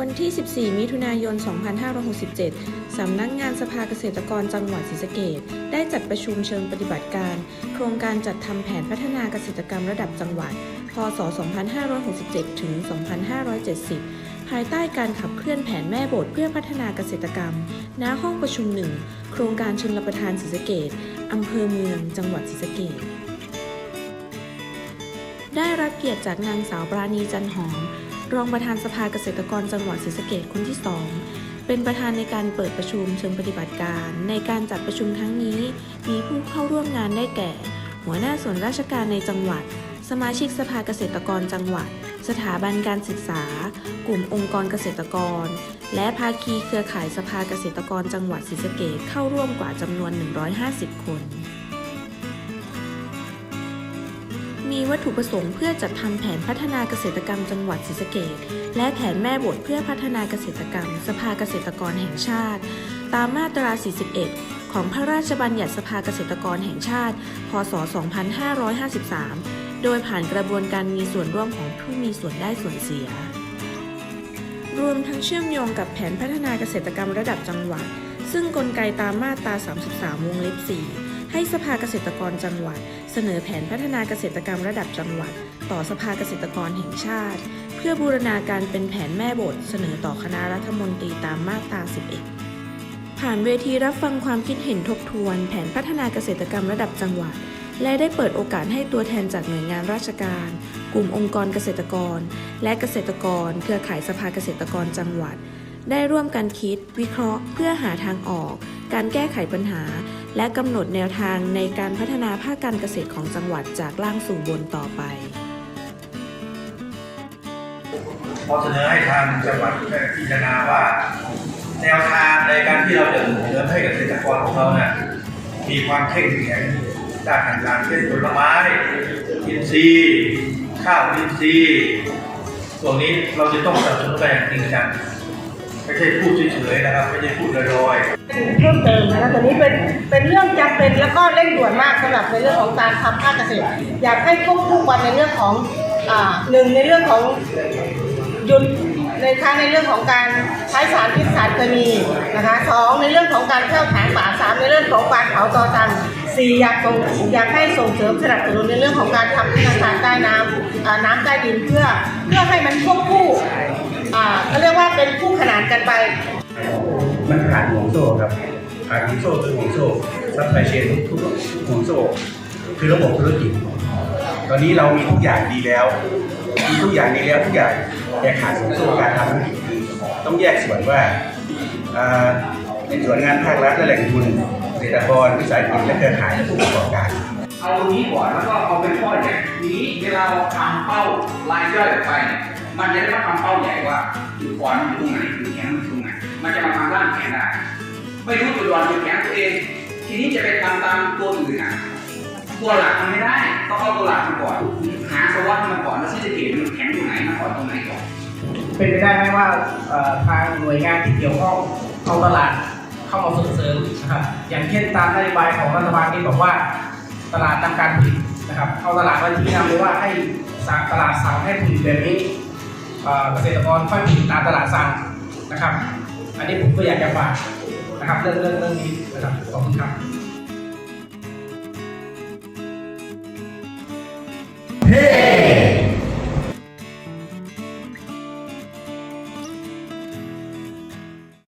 วันที่ 14 มิถุนายน 2567 สำนักงานสภาเกษตรกรจังหวัดศรีสะเกษได้จัดประชุมเชิงปฏิบัติการ โครงการจัดทำแผนพัฒนาเกษตรกรรมระดับจังหวัด พศ 2567 ถึง 2570 ภายใต้การขับเคลื่อนแผนแม่บทเพื่อพัฒนาเกษตรกรรม ณ ห้องประชุมหนึ่ง โครงการชนรับประทานศรีสะเกษอำเภอเมือง จังหวัดศรีสะเกษได้รับเกียรติจากนางสาวปราณีจันหอม รองประธานสภาเกษตรกรจังหวัดศรีสะเกษคนที่ 2 เป็นประธานในการเปิดประชุมเชิงปฏิบัติการ ในการจัดประชุมครั้งนี้ มีผู้เข้าร่วมงานได้แก่ หัวหน้าส่วนราชการในจังหวัด สมาชิกสภาเกษตรกรจังหวัด สถาบันการศึกษา กลุ่มองค์กรเกษตรกร และภาคีเครือข่ายสภาเกษตรกรจังหวัดศรีสะเกษเข้าร่วมกว่าจำนวน 150 คน มีวัตถุประสงค์เพื่อจัดทำแผนพัฒนาเกษตรกรรมจังหวัดศรีสะเกษและแผนแม่บทเพื่อพัฒนาเกษตรกรรม สภาเกษตรกรแห่งชาติ ตามมาตรา 41 ของพระราชบัญญัติสภาเกษตรกรแห่งชาติ พศ 2553 โดยผ่านกระบวนการมีส่วนร่วมของผู้มีส่วนได้ส่วนเสีย รวมทั้งเชื่อมโยงกับแผนพัฒนาเกษตรกรรมระดับจังหวัด ซึ่งกลไกตามมาตรา 33 วงเล็บ 4 ให้สภาเกษตรกรจังหวัด เสนอแผนพัฒนาเกษตรกรรมระดับจังหวัด ต่อสภาเกษตรกรแห่งชาติ เพื่อบูรณาการเป็นแผนแม่บท เสนอต่อคณะรัฐมนตรีตามมาตรา 11 ผ่านเวทีรับฟังความคิดเห็นทบทวน แผนพัฒนาเกษตรกรรมระดับจังหวัด และได้เปิดโอกาสให้ตัวแทนจากหน่วยงานราชการ กลุ่มองค์กรเกษตรกร และเกษตรกร เครือข่ายสภาเกษตรกรจังหวัด ได้ร่วมกันคิด วิเคราะห์ เพื่อหาทางออก การแก้ไขปัญหา และกำหนดแนวทางในการพัฒนาภาคการเกษตรของจังหวัดจากล่างสู่บนต่อไปพอเสนอให้ทางจังหวัดพิจารณาว่า แนวทางในการที่เราจะส่งเสริมให้เกษตรกรของเราเนี่ยมีความเข้มแข็งด้านต่างๆเช่นผลไม้อินทรีย์ข้าวอินทรีย์ตรงนี้เราจะต้องสนับสนุนกันอย่างจริงจัง ไม่ใช่พูดเฉยๆนะครับ ไม่ใช่พูดลอยๆเพิ่มเติมนะคะตัวนี้เป็นเป็นเรื่องจำเป็นแล้วก็เร่งด่วนมากสำหรับในเรื่องของการทำภาคเกษตร อยากให้ควบคู่กันในเรื่องของอ่าหนึ่งในเรื่องของหยุดในท้าในเรื่องของการใช้สารพิษสารเคมีนะคะสองในเรื่องของการเข้าถางป่าสามในเรื่องของการเผาตอจันสี่อยากส่งอยากให้ส่งเสริมสนับสนุนในเรื่องของการทำธนาคารใต้น้ำอ่า น้ำใต้ดินเพื่อเพื่อให้มันควบคู่อ่าเขาเรียกว่าเป็นคู่ขนานกันไป มันขาดห่วงโซ่ครับขาดห่วงโซ่คือห่วงโซ่ซัพพลายเชนทุกทุกห่วงโซ่คือระบบธุรกิจ ตอนนี้เรามีทุกอย่างดีแล้วมีทุกอย่างดีแล้วทุกอย่างแต่ขาดห่วงโซ่การทำธุรกิจคือต้องแยกส่วนว่าอ่าในส่วนงานภาครัฐและแหล่งทุนเกษตรกรวิสาหกิจและเครือข่ายและผู้ประกอบการ เอาตรงนี้ก่อนแล้วก็เอาเป็นข้อใหญ่ทีนี้เวลาเราทำเป้ารายย่อยออกไปเนี่ยมันจะได้มาทำเป้าใหญ่ว่าจุดอ่อนมันอยู่ตรงไหนจุดแข็งมันอยู่ตรงไหนมันจะมาทำร่างแข็งได้ไม่รู้จุดอ่อนจุดแข็งตัวเอง ทีนี้จะไปทำตามตัวอื่นอะตัวหลักมันไม่ได้ต้องเอาตัวหลักมาก่อนหาสวัสดิ์มาก่อนแล้วที่จะเก็บมันแข็งตรงไหนมาก่อนตรงไหนก่อนเป็นไปได้ไหมว่าทางหน่วยงานที่เกี่ยวข้องเอาตลาดเข้ามาส่งเสริมนะครับอย่างเช่นตามนโยบายของรัฐบาลที่บอกว่า ตลาดนำการผลิตนะครับเอาตลาดมาชี้นำเลยว่าให้สั่งตลาดสั่งให้ผลิตแบบนี้เอ่อเกษตรกรค่อยผลิตตามตลาดสั่งนะครับ อันนี้ผมก็อยากจะฝากนะครับเรื่องเรื่องเรื่องนี้นะครับขอบคุณครับเฮ้